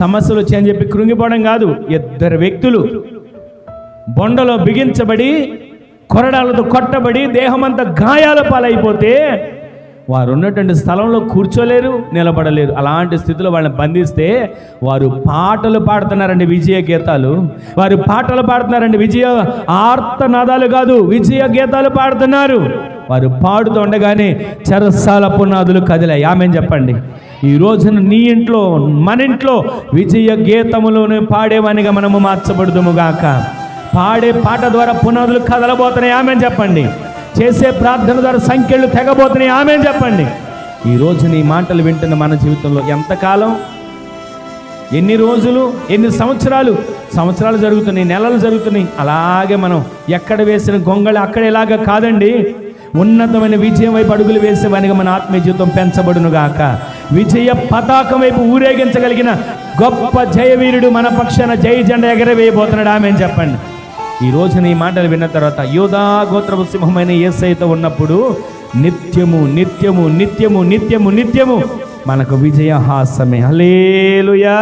సమస్యలు వచ్చాయని చెప్పి కృంగిపోవడం కాదు. ఇద్దరు వ్యక్తులు బొండలో బిగించబడి కొరడాలతో కొట్టబడి దేహమంతా గాయాల పాలైపోతే వారు ఉన్నటువంటి స్థలంలో కూర్చోలేరు నిలబడలేరు. అలాంటి స్థితిలో వాళ్ళని బంధిస్తే వారు పాటలు పాడుతున్నారండి విజయ గీతాలు. వారు పాటలు పాడుతున్నారండి విజయ ఆర్తనాదాలు కాదు విజయ గీతాలు పాడుతున్నారు. వారు పాడుతూ ఉండగానే చరసాల పునాదులు కదిలాయి. ఆమె చెప్పండి? ఈ రోజున నీ ఇంట్లో మన ఇంట్లో విజయ గీతములోనే పాడేవానిగా మనము మార్చబడుదుము గాక. పాడే పాట ద్వారా పునాదులు కదలబోతున్నాయి. ఆమె చెప్పండి. చేసే ప్రార్థన ద్వారా సంఖ్యలు తెగబోతున్నాయి. ఆమె చెప్పండి. ఈ రోజు నీ మాటలు వింటున్న మన జీవితంలో ఎంతకాలం? ఎన్ని రోజులు? ఎన్ని సంవత్సరాలు? సంవత్సరాలు జరుగుతున్నాయి నెలలు జరుగుతున్నాయి. అలాగే మనం ఎక్కడ వేసిన గొంగళి అక్కడ ఇలాగా కాదండి. ఉన్నతమైన విజయం వైపు అడుగులు వేసేవానిగా మన ఆత్మీయ జీవితం పెంచబడును గాక. విజయ పతాకం వైపు ఊరేగించగలిగిన గొప్ప జయవీరుడు మన పక్షాన జయ జెండా ఎగరవేయబోతున్నాడు. ఆమె చెప్పండి. ఈ రోజున ఈ మాటలు విన్న తర్వాత యోధా గోత్రపు సింహమైన ఏసైతో ఉన్నప్పుడు నిత్యము నిత్యము నిత్యము నిత్యము నిత్యము మనకు విజయహాసమే హలేలుయా